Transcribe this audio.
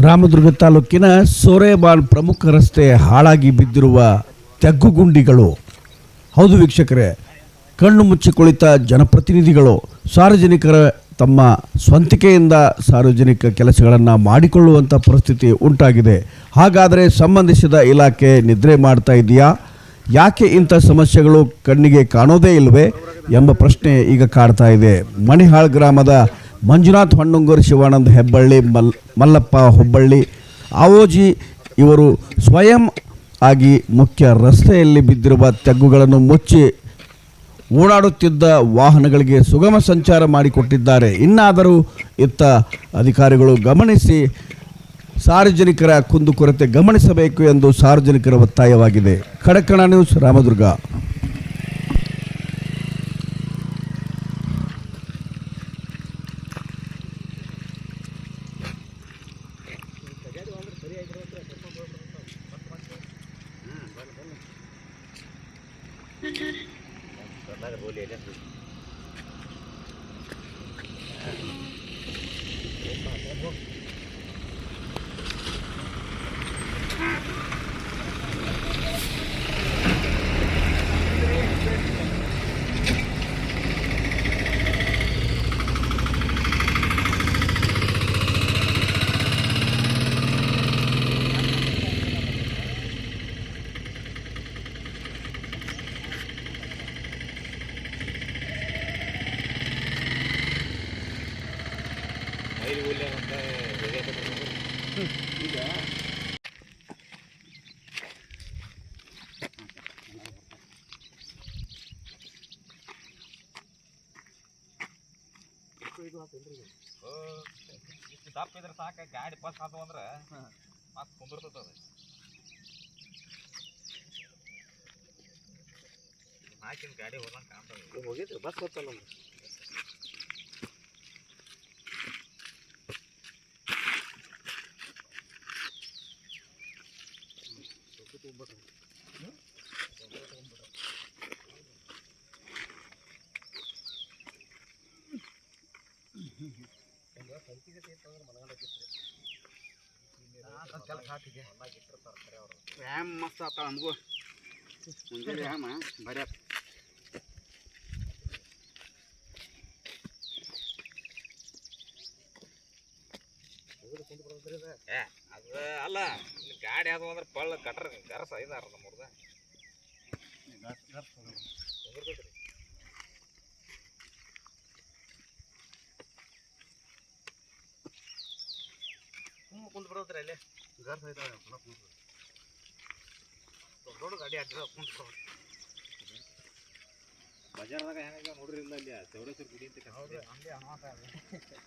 ರಾಮದುರ್ಗ ತಾಲೂಕಿನ ಸೋರೇಬಾನ್ ಪ್ರಮುಖ ರಸ್ತೆ ಹಾಳಾಗಿ ಬಿದ್ದಿರುವ ತೆಗ್ಗುಗುಂಡಿಗಳು. ಹೌದು ವೀಕ್ಷಕರೇ, ಕಣ್ಣು ಮುಚ್ಚಿ ಕುಳಿತ ಜನಪ್ರತಿನಿಧಿಗಳು ಸಾರ್ವಜನಿಕರ ತಮ್ಮ ಸ್ವಂತಿಕೆಯಿಂದ ಸಾರ್ವಜನಿಕ ಕೆಲಸಗಳನ್ನು ಮಾಡಿಕೊಳ್ಳುವಂಥ ಪರಿಸ್ಥಿತಿ ಉಂಟಾಗಿದೆ. ಹಾಗಾದರೆ ಸಂಬಂಧಿಸಿದ ಇಲಾಖೆ ನಿದ್ರೆ ಮಾಡ್ತಾ ಇದೆಯಾ? ಯಾಕೆ ಇಂಥ ಸಮಸ್ಯೆಗಳು ಕಣ್ಣಿಗೆ ಕಾಣೋದೇ ಇಲ್ಲವೇ ಎಂಬ ಪ್ರಶ್ನೆ ಈಗ ಕಾಡ್ತಾ ಇದೆ. ಮಣಿಹಾಳ್ ಗ್ರಾಮದ ಮಂಜುನಾಥ್ ಹೊಣ್ಣುಂಗೂರು ಶಿವಾನಂದ ಹೆಬ್ಬಳ್ಳಿ, ಮಲ್, ಮಲ್ಲಪ್ಪ ಹುಬ್ಬಳ್ಳಿ, ಆವೋಜಿ ಇವರು ಸ್ವಯಂ ಆಗಿ ಮುಖ್ಯ ರಸ್ತೆಯಲ್ಲಿ ಬಿದ್ದಿರುವ ತೆಗ್ಗುಗಳನ್ನು ಮುಚ್ಚಿ ಓಡಾಡುತ್ತಿದ್ದ ವಾಹನಗಳಿಗೆ ಸುಗಮ ಸಂಚಾರ ಮಾಡಿಕೊಟ್ಟಿದ್ದಾರೆ. ಇನ್ನಾದರೂ ಇತ್ತ ಅಧಿಕಾರಿಗಳು ಗಮನಿಸಿ ಸಾರ್ವಜನಿಕರ ಕುಂದುಕೊರತೆ ಗಮನಿಸಬೇಕು ಎಂದು ಸಾರ್ವಜನಿಕರ ಒತ್ತಾಯವಾಗಿದೆ. ಕಡಕಣ ನ್ಯೂಸ್ ರಾಮದುರ್ಗ. ಇಷ್ಟು ದಪ್ಪ ಇದ್ರೆ ಸಾಕ ಗಾಡಿ ಬಸ್ ಆದವು ಅಂದ್ರೆ ಮತ್ತೆ ಕುಂದಿರ್ತದೆ ಅದು. ಹಾಕಿನ ಗಾಡಿ ಹೋದಂಗೆ ಕಾಣ್ತದೆ. ಹೋಗಿದ್ರಿ ಬಸ್ ಗೊತ್ತಲ್ಲ ಮಸ್ತ್ ಆತ ನಮಗೂ ಮುಂಜಾನೆ ವ್ಯಾಯಾಮ ಬರೀ ಏ ಅದು ಅಲ್ಲ ಇಲ್ಲಿ ಗಾಡಿ ಅದು ಅಂದ್ರೆ ಪಳ್ಳ ಕಟ್ರ ಗರಸ ಇದಾರ ನಮ್ಮ ಹುಡ್ಗ ಕುಂದಿರ್ತೈತ್ರಿ ಸುಮ್ಮ ಕುಂತ್ ಬಿಡೋದ್ರಿ ಅಲ್ಲಿ ಗರ್ಸ ಐದಾರ. ದೊಡ್ಡ ದೊಡ್ಡ ಗಾಡಿ ಅಡ್ಡ ಕುಂತ್ ಬಿಡೋದು. ಬಜಾರ್ದಾಗ ಹೆಂಗ ನೋಡ್ರಿ ಇಲ್ಲ ಅಲ್ಲಿ ಚೌಡೇಶ್ವರ ಗುಡಿ ಅಂತ ಹೌದು ಹಂಗೆ ಅನಾಹುತ ಆಗಿದೆ.